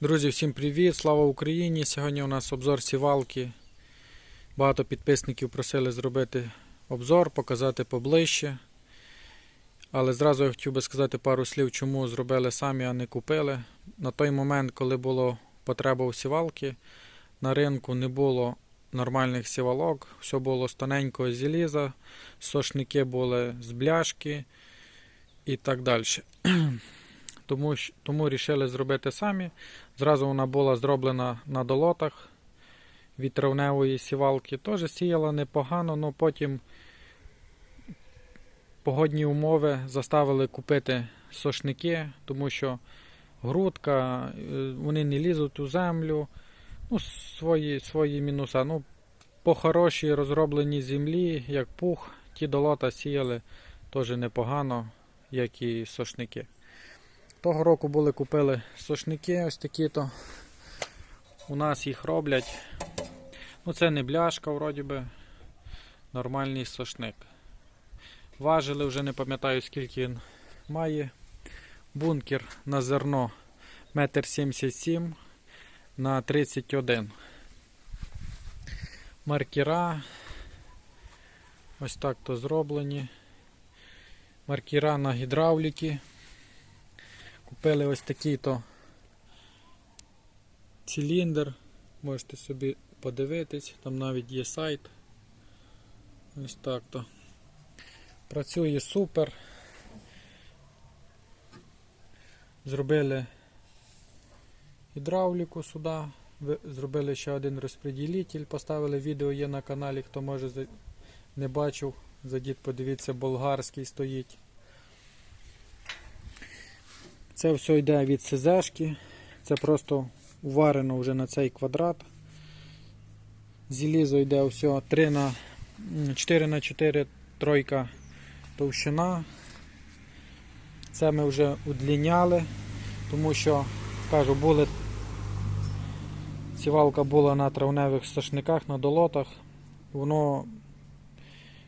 Друзі, всім привіт! Слава Україні! Сьогодні у нас обзор сівалки. Багато підписників просили зробити обзор, показати поближче. Але зразу я хотів би сказати пару слів, чому зробили самі, а не купили. На той момент, коли було потреба у сівалки, на ринку не було нормальних сівалок, все було з тоненького зеліза, сошники були з бляшки і так далі. Тому, тому вирішили зробити самі. Зразу вона була зроблена на долотах від травневої сівалки. Теж сіяла непогано, але потім погодні умови заставили купити сошники, тому що грудка, е, вони не лізуть у землю. Ну, свої, свої мінуса. Ну, по хорошій розробленій землі, як пух, ті долота сіяли теж непогано, як і сошники. Того року були купили сошники ось такі то. У нас їх роблять. Ну це не бляшка, вроді би. Нормальний сошник. Важили вже не пам'ятаю скільки він має. Бункер на зерно 1,77 м на 31 Маркера. Ось так то зроблені. Маркера на гідравліки. Купили ось такий то циліндр. Можете собі подивитись, там навіть є сайт. Ось так то. Працює супер. Зробили гідравліку сюди. Зробили ще один розподілитель, поставили відео є на каналі, хто може не бачив, зайдіть, подивіться, болгарський стоїть. Це все йде від СЗшки. Це просто уварено вже на цей квадрат. Зелізо йде все 3 на 4 на 4 тройка товщина. Це ми вже удліняли, тому що, кажу, були сівалка була на травневих сошниках, на долотах. Воно,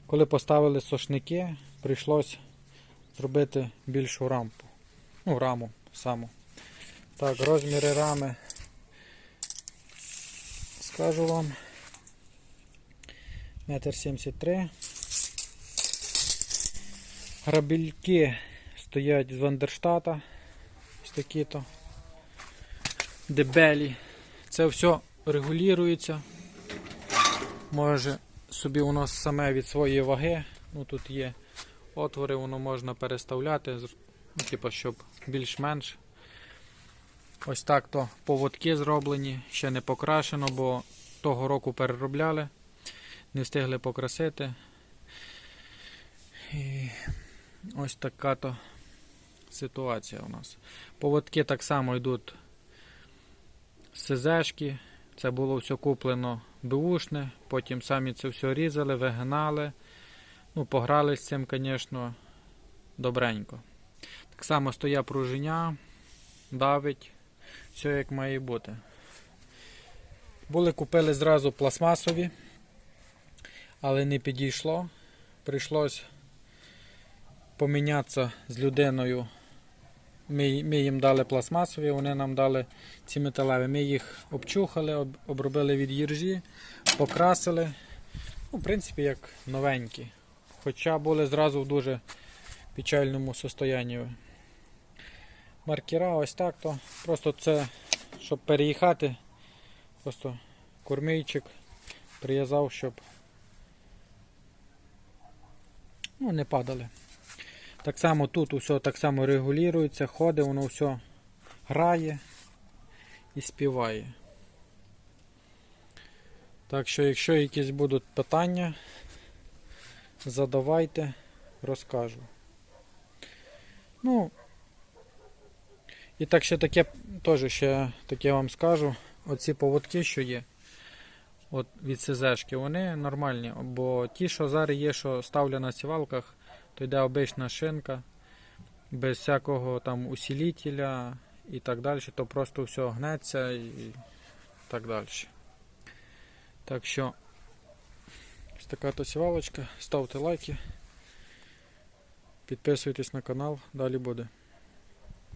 коли поставили сошники, прийшлося зробити більшу рампу. Ну, раму саму. Так, розміри рами. Скажу вам. Метр сімдесят три. Грабельки стоять з Вандерштата. Ось такі то. Дебелі. Це все регулюється. Може собі воно саме від своєї ваги. Ну тут є отвори, воно можна переставляти, типу, щоб більш-менш. Ось так то поводки зроблені, ще не покрашено, бо того року переробляли, не встигли покрасити. І ось така то ситуація у нас. Поводки так само йдуть з СЗшки. Це було все куплено беушне, потім самі це все різали, вигинали. Ну, пограли з цим, звісно, добренько. Так само стоя пружиня, давить, все як має бути. Були купили зразу пластмасові, але не підійшло. Прийшлось помінятися з людиною. Ми, ми їм дали пластмасові, вони нам дали ці металеві. Ми їх обчухали, об, обробили від їржі, покрасили. Ну, в принципі, як новенькі. Хоча були зразу в дуже печальному состоянні. Маркера ось так то. Просто це, щоб переїхати, просто кормійчик прив'язав, щоб ну, не падали. Так само тут усе так само регулюється, ходить, воно все грає і співає. Так що, якщо якісь будуть питання, задавайте, розкажу. Ну, і так ще таке, теж ще таке вам скажу. Оці поводки, що є, от від СЗшки, вони нормальні. Бо ті, що зараз є, що ставлю на сівалках, то йде обична шинка, без всякого там усилителя і так далі, то просто все гнеться і так далі. Так що, ось така то сівалочка, ставте лайки, підписуйтесь на канал, далі буде.